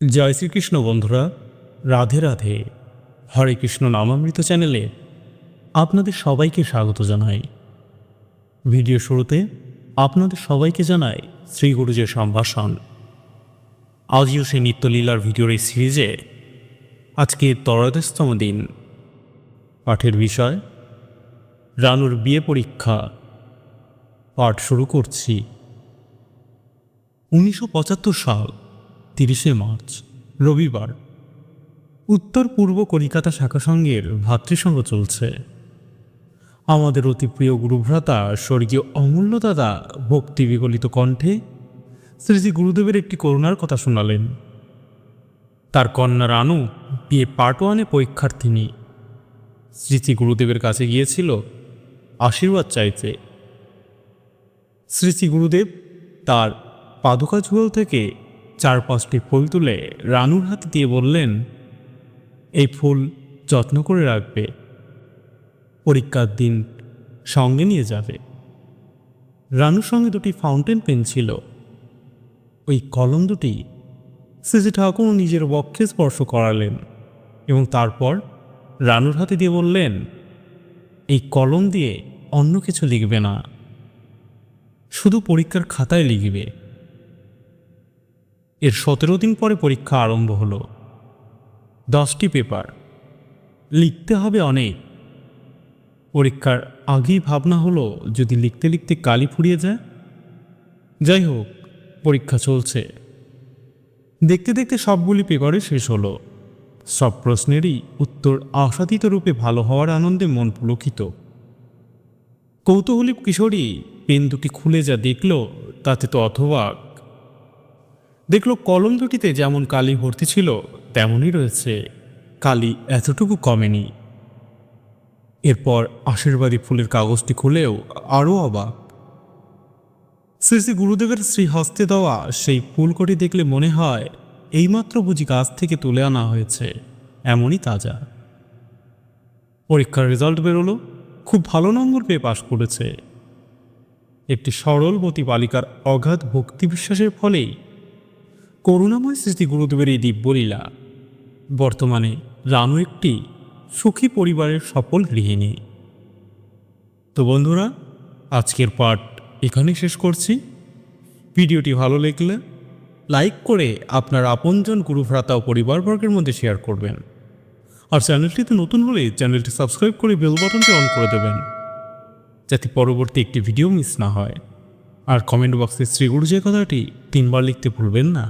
জয় শ্রীকৃষ্ণ বন্ধুরা, রাধে রাধে। হরে কৃষ্ণ নামামৃত চ্যানেলে আপনাদের সবাইকে স্বাগত জানাই। ভিডিও শুরুতে আপনাদের সবাইকে জানাই শ্রী গুরুজের সম্ভাষণ। আজও সেই নিত্যলীলার ভিডিওর এই সিরিজে আজকে ত্রয়োদশতম দিন। পাঠের বিষয়, রানুর বিয়ে পরীক্ষা। পাঠ শুরু করছি। উনিশশো পঁচাত্তর সাল তিরিশে মার্চ, রবিবার। উত্তর পূর্ব কলিকাতা শাখা সংঘের ভাতৃসংঘ চলছে। আমাদের অতি প্রিয় গুরুভ্রাতা, স্বর্গীয় অমূল্য দাদা ভক্তি বিগলিত কণ্ঠে শ্রীজি গুরুদেবের একটি করুণার কথা শোনালেন। তার কন্যা রানু বিয়ে পার্ট ওয়ানে পরীক্ষার্থিনী। শ্রীজি গুরুদেবের কাছে গিয়েছিল আশীর্বাদ চাইতে। শ্রীজি গুরুদেব তার পাদুকা যুগল থেকে চার পাঁচটি ফুল তুলে রানুর হাতে দিয়ে বললেন, এই ফুল যত্ন করে রাখবে। পরীক্ষার দিন সঙ্গে নিয়ে যাবে রানুর সঙ্গে দুটি ফাউন্টেন পেন ছিল। ওই কলম দুটি শ্রীজি ঠাকুর নিজের বক্ষে স্পর্শ করালেন এবং তারপর রানুর হাতে দিয়ে বললেন, এই কলম দিয়ে অন্য কিছু লিখবে না। শুধু পরীক্ষার খাতায় লিখবে। এর সতেরো দিন পরে পরীক্ষা আরম্ভ হলো। দশটি পেপার। লিখতে হবে অনেক। পরীক্ষার আগেই ভাবনা হলো, যদি লিখতে লিখতে কালি ফুরিয়ে যায়। যাই হোক, পরীক্ষা চলছে। দেখতে দেখতে সবগুলি পেপারে শেষ হলো। সব প্রশ্নেরই উত্তর আশাতীত রূপে ভালো হওয়ার আনন্দে মন পুলকিত। কৌতূহলী কিশোরী পেন দুটি খুলে যা দেখল, তাতে তো অথবাক দেখল কলম দুটিতে যেমন কালি ভর্তি ছিল, তেমনই রয়েছে। কালি এতটুকু কমেনি। এরপর আশীর্বাদী ফুলের কাগজটি খুলেও আরও অবাক। শ্রী শ্রী গুরুদেবের শ্রী হস্তে দেওয়া সেই ফুলকটি দেখলে মনে হয়, এইমাত্র বুঝি গাছ থেকে তুলে আনা হয়েছে, এমনই তাজা। পরীক্ষার রেজাল্ট বেরোলো, খুব ভালো নম্বর পেয়ে পাশ করেছে। একটি সরলবতী বালিকার অগাধ ভক্তি বিশ্বাসের ফলেই করুণাময় স্মৃতি গুরুদেবের এই দিব্যলীলা বর্তমানে রানু একটি সুখী পরিবারের সফল গৃহিণী। তো বন্ধুরা, আজকের পাঠ এখানে শেষ করছি। ভিডিওটি ভালো লাগলে লাইক করে আপনার আপনজন গুরুভ্রাতা ও পরিবারবর্গের মধ্যে শেয়ার করবেন। আর চ্যানেলটিতে নতুন হলে চ্যানেলটি সাবস্ক্রাইব করে বেল বাটনটি অন করে দেবেন, যাতে পরবর্তী একটি ভিডিও মিস না হয়। আর কমেন্ট বক্সে শ্রীগুরু যে কথাটি তিনবার লিখতে ভুলবেন না।